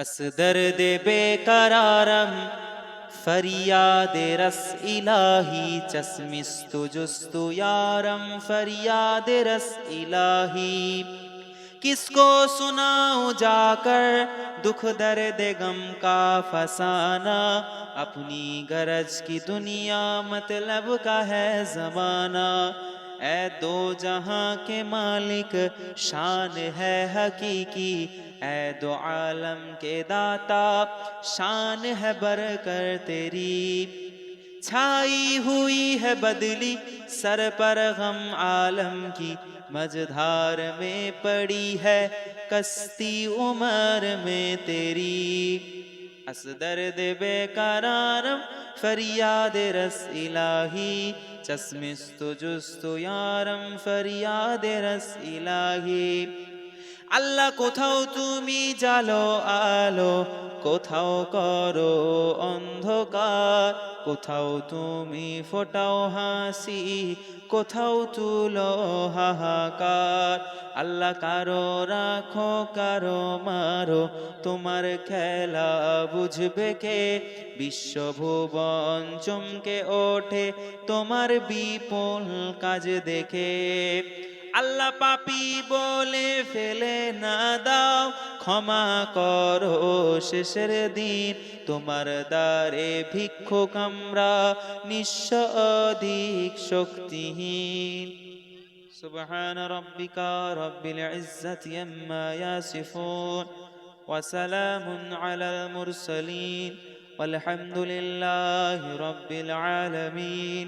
असदर्द बेकरारम फरियाद रस इलाही, चस्मिस्तु जुस्तु यारम फरियाद रस इलाही। किसको सुनाऊं जाकर, दुख दर्द गम का फसाना, अपनी गरज की दुनिया मतलब का है जमाना। ए दो जहाँ के मालिक, शान है हकीकी। ए दो आलम के दाता, शान है बरकर तेरी। छाई हुई है बदली, सर पर गम आलम की। मझधार में पड़ी है कस्ती उमर में तेरी। আসদর দেবে কারারম ফরিয়াদ রস ইলাহি চশমিস্তু জুস্তু ইয়ারম ফরিয়াদ রস ইলাহি আল্লাহ, কোথাও তুমি জালো আলো, কোথাও করো অন্ধকার, কোথাও তুমি ফোটাও হাসি, কোথাও তুলো হাহাকার। আল্লাহ, কারও রাখো, কারও মারো, তোমার খেলা বুঝবে কে? বিশ্বভুবন চমকে ওঠে, তোমার বিপুল কাজ দেখে। আল্লাহ পাপি বলে ফেলে না দাও ক্ষমা করো শেষের দিন তোমার দ্বারে ভিক্ষুক আমরা নিঃস্ব অধিক শক্তিহীন سبحان ربك رب العزة يما يصفون وسلام على المرسلين والحمد لله رب العالمين